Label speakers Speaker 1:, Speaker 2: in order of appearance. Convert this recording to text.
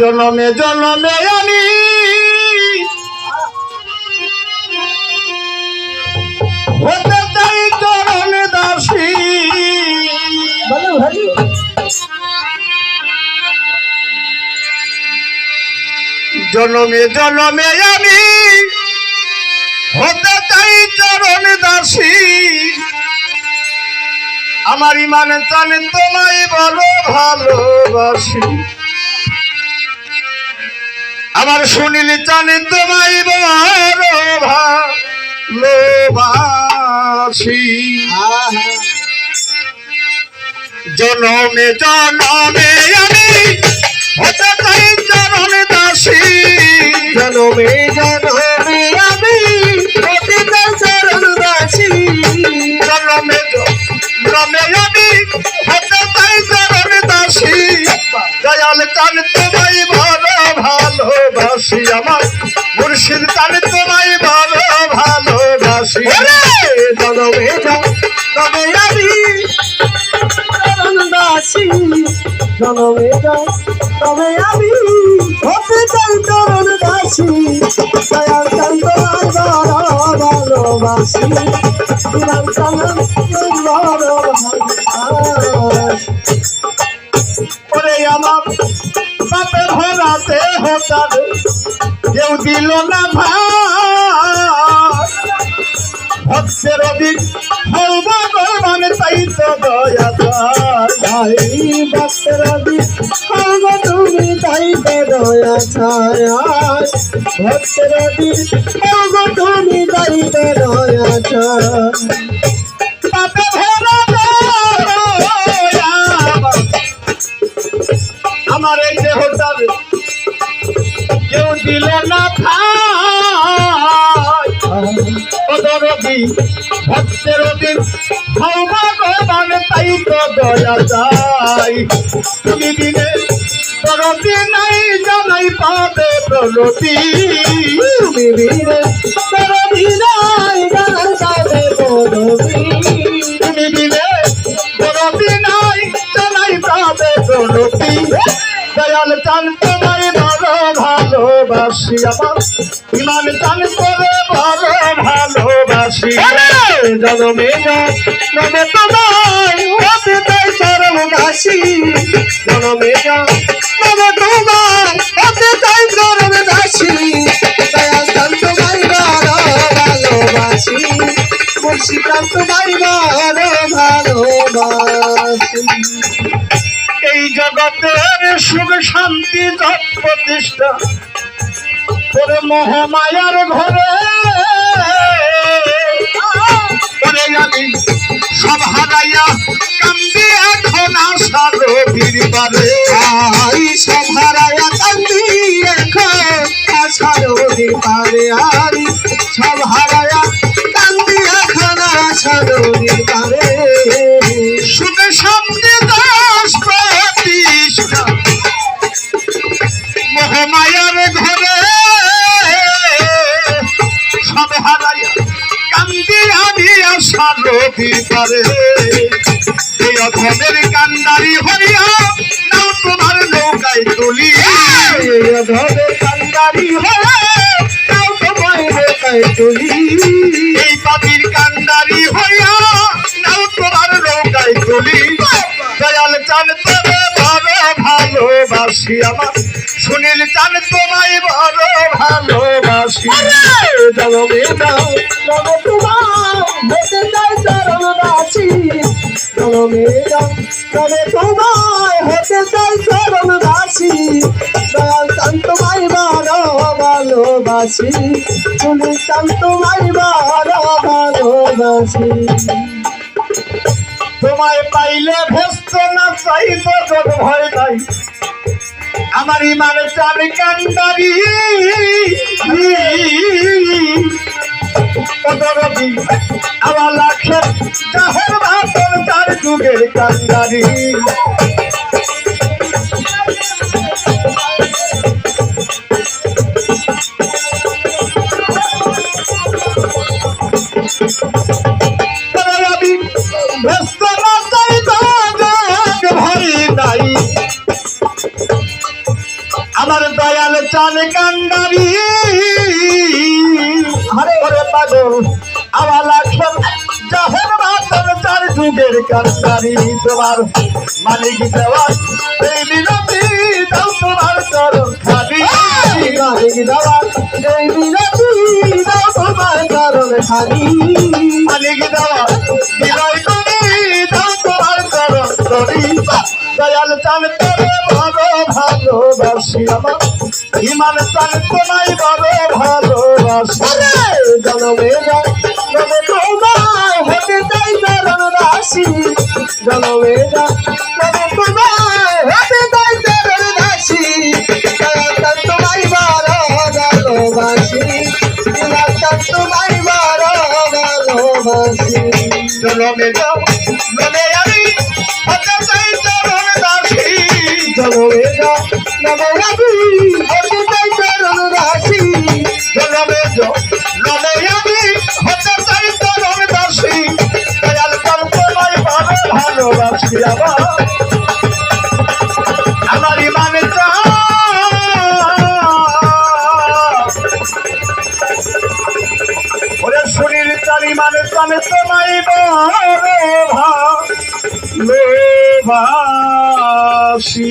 Speaker 1: জনমে জনমে আমি। হতে চাই চরণ দাসী। জনমে জনমে আমি। হতে চাই চরণ দাসী। আমার ইমান চান তোমায় বলো ভালোবাসি। আমার শুনিলি চানি তোমায় ভালোবাসি। জনমে জনমে আমি হতে চাই চরণ দাসী।
Speaker 2: জনমে জনমে
Speaker 1: ভালোবাসি আমার। মুর্শিদ চান তোমায় ভালো ভালোবাসি
Speaker 2: জনমে জনমে আমি। দাসী জনমে জনমে আমি। হতে চাই দাসী দয়াল চন্দ্র ভালোবাসি। ভালোবাসি।
Speaker 1: আমার বাপের হরাতে হতার। কেউ দিল না ভক্তের অধিক ভগবান তাই তো দয়া তার
Speaker 2: ভাই ভক্তরাদি সর্ব তুমি তাইতে দয়া ছায়া ভক্তরাদি সর্ব তুমি তাইতে দয়া ছায়া
Speaker 1: না ভক্তের দিন ভগবান তাই তো দয়া চাই। তুমি দিনে দরদি নাই জানাই পাবে প্রণতি
Speaker 2: তুমি সরবি নাই গাবে পদবী
Speaker 1: তুমি দিনে দরদি নাই জানাই পাবে প্রণতি দয়াল চান ভালো ভালোবাসি আমার ইমান চান করে ভালো ভালোবাসি।
Speaker 2: জনমে নমে তোমায় হতে তাই দাসী জনমে নমে তোমায় হতে তাই চরম দাসী দয়াল কান্ত মাইবার ভালোবাসি। মুর্শিদান্ত মাইবার ভালোবাসি।
Speaker 1: এই জগতের সুখ শান্তি প্রতিষ্ঠা তোর মহামায়ার ঘরে। ওরে আমি সব হারাইয়া কান্দি এখন আশা রবির
Speaker 2: পারে সভারায়া
Speaker 1: রবির বারে এই অধমের কান্দারি হইয়া নাও তোমার নৌকায় তুলি।
Speaker 2: ধরে কান্দারি হয়ে তাও তোমায় রেখায় তুলি।
Speaker 1: এই পাপির কান্দারি হইয়া নাও তোমার নৌকায় তুলি। দয়াল চান তবে বড় ভালোবাসি আমার। সুনীল চান তোমায় বড় ভালোবাসি।
Speaker 2: যাও নব তোমার যাও নবে তোমায় হতে চাই চরণ দয়াল শান্ত মাই বারো ভালোবাসি তুমি শান্ত মাই বারো ভালোবাসি
Speaker 1: তোমায় পাইলে ভেস্ত না চাইব তোর ভয় নাই আমার ইমান চান কান্দারি। আমার লাখের চাহের চার যুগের কান্দারি। আমার দয়াল চান কান্ডারি
Speaker 2: আরে
Speaker 1: ওরে পাগল আমার যুগের কান্ডারি তোমার মালিক দেওয়ার। এই মিনতি দাও তোমার চরণ খালি।
Speaker 2: মালিক দেওয়ার এই মিনতি দাও তোমার কারণ খালি।
Speaker 1: মালিক দেওয়ার বিনয় করি দাও তোমার চরণ ধরি। দয়াল চান তোরে বড় ভালোবাসি আমার। ইমান চান তোমায় বড় ভালোবাসি।
Speaker 2: জনমে জনমে চাই চরণ দাসী ভালোবাসি
Speaker 1: আমার ইমানে চা ওরে শরীর চারি মানে চানে তোমায় ভালোবাসি